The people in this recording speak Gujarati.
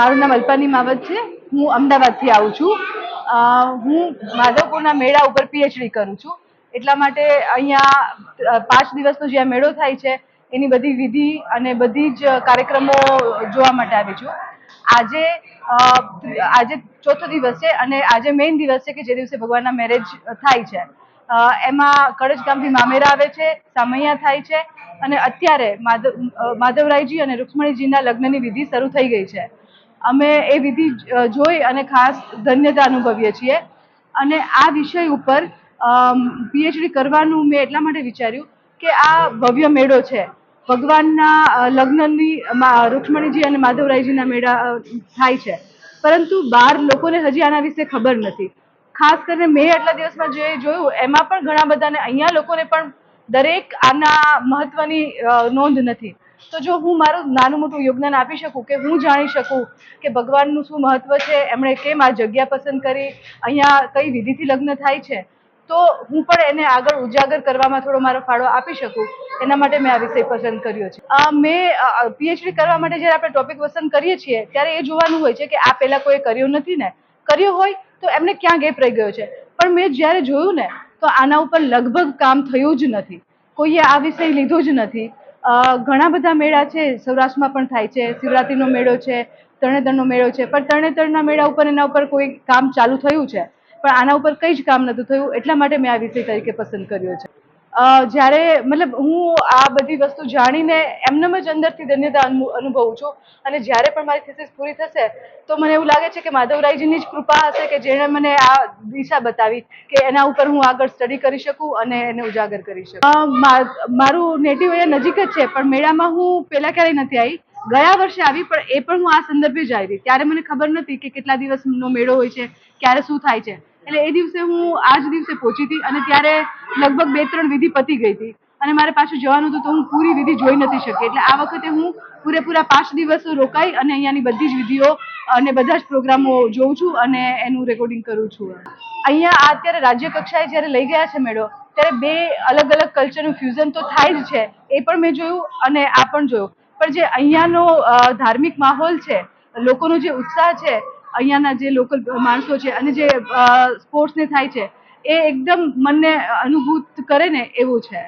મારું નામ અલ્પાની માવત છે. હું અમદાવાદથી આવું છું. હું માધવપુરના મેળા ઉપર પીએચડી કરું છું. એટલા માટે અહીંયા પાંચ દિવસનો જ્યાં મેળો થાય છે, એની બધી વિધિ અને બધી જ કાર્યક્રમો જોવા માટે આવી છું. આજે આજે ચોથો દિવસ છે અને આજે મેઇન દિવસ છે કે જે દિવસે ભગવાનના મેરેજ થાય છે. એમાં કળશ ગામથી મામેરા આવે છે, સામૈયા થાય છે અને અત્યારે માધવ માધવરાયજી અને રૂક્ષ્મણીજીના લગ્નની વિધિ શરૂ થઈ ગઈ છે. અમે એ વિધિ જોઈ અને ખાસ ધન્યતા અનુભવીએ છીએ. અને આ વિષય ઉપર પીએચડી કરવાનું મેં એટલા માટે વિચાર્યું કે આ ભવ્ય મેળો છે. ભગવાનના લગ્નની રૂક્ષ્મણીજી અને માધવરાયજીના મેળા થાય છે. પરંતુ બહાર લોકોને હજી આના વિશે ખબર નથી. ખાસ કરીને મેં આટલા દિવસમાં જે જોયું, એમાં પણ ઘણા બધાને, અહીંયા લોકોને પણ દરેક આના મહત્વની નોંધ નથી. તો જો હું મારું નાનું મોટું યોગદાન આપી શકું કે હું જાણી શકું કે ભગવાનનું શું મહત્વ છે, એમણે કેમ આ જગ્યા પસંદ કરી, અહીંયા કઈ વિધિથી લગ્ન થાય છે, તો હું પણ એને આગળ ઉજાગર કરવામાં થોડો મારો ફાળો આપી શકું. એના માટે મેં આ વિષય પસંદ કર્યો છે. મેં પીએચડી કરવા માટે જ્યારે આપણે ટોપિક પસંદ કરીએ છીએ, ત્યારે એ જોવાનું હોય છે કે આ પહેલાં કોઈ કર્યું નથી ને. કર્યો હોય તો એમને ક્યાં ગેપ રહી ગયો છે? પણ મેં જ્યારે જોયું ને, તો આના ઉપર લગભગ કામ થયું જ નથી. કોઈએ આ વિષય લીધો જ નથી. ઘણા બધા મેળા છે. સૌરાષ્ટ્રમાં પણ થાય છે. શિવરાત્રિનો મેળો છે. તરણેતરનો મેળો છે. પણ તરણેતરના મેળા ઉપર એના ઉપર કોઈ કામ ચાલુ થયું છે? પણ આના ઉપર કંઈ જ કામ નહોતું થયું. એટલા માટે મેં આ વિષય તરીકે પસંદ કર્યો છે. જ્યારે મતલબ હું આ બધી વસ્તુ જાણીને એમનેમ જ અંદરથી ધન્યતા અનુભવું છું. અને જ્યારે પણ મારી થીસીસ પૂરી થશે, તો મને એવું લાગે છે કે માધવરાયજીની જ કૃપા હશે કે જેણે મને આ દિશા બતાવી કે એના ઉપર હું આગળ સ્ટડી કરી શકું અને એને ઉજાગર કરી શકું. મારું નેટિવ અહીંયા નજીક જ છે, પણ મેળામાં હું પહેલા ક્યારેય નથી આવી. ગયા વર્ષે આવી, પણ એ પણ હું આ સંદર્ભે જ આવી. ત્યારે મને ખબર નથી કે કેટલા દિવસનો મેળો હોય છે, ક્યારે શું થાય છે. એટલે એ દિવસે હું આ જ દિવસે પહોંચી હતી અને ત્યારે લગભગ બે ત્રણ વિધિ પતી ગઈ હતી. અને મારે પાછું જવાનું હતું તો હું પૂરી વિધિ જોઈ નથી શકી. એટલે આ વખતે હું પૂરેપૂરા પાંચ દિવસ રોકાઈ અને અહીંયાની બધી જ વિધિઓ અને બધા જ પ્રોગ્રામો જોઉં છું અને એનું રેકોર્ડિંગ કરું છું. અહીંયા અત્યારે રાજ્ય કક્ષાએ જ્યારે લઈ ગયા છે મેળો, ત્યારે બે અલગ અલગ કલ્ચરનું ફ્યુઝન તો થાય જ છે. એ પણ મેં જોયું અને આ પણ જોયું. પણ જે અહીંયાનો ધાર્મિક માહોલ છે, લોકોનો જે ઉત્સાહ છે અહીંયાના જે લોકલ માણસો છે અને જે સ્પોર્ટ્સને થાય છે, એ એકદમ મનને અનુભૂત કરે ને એવું છે.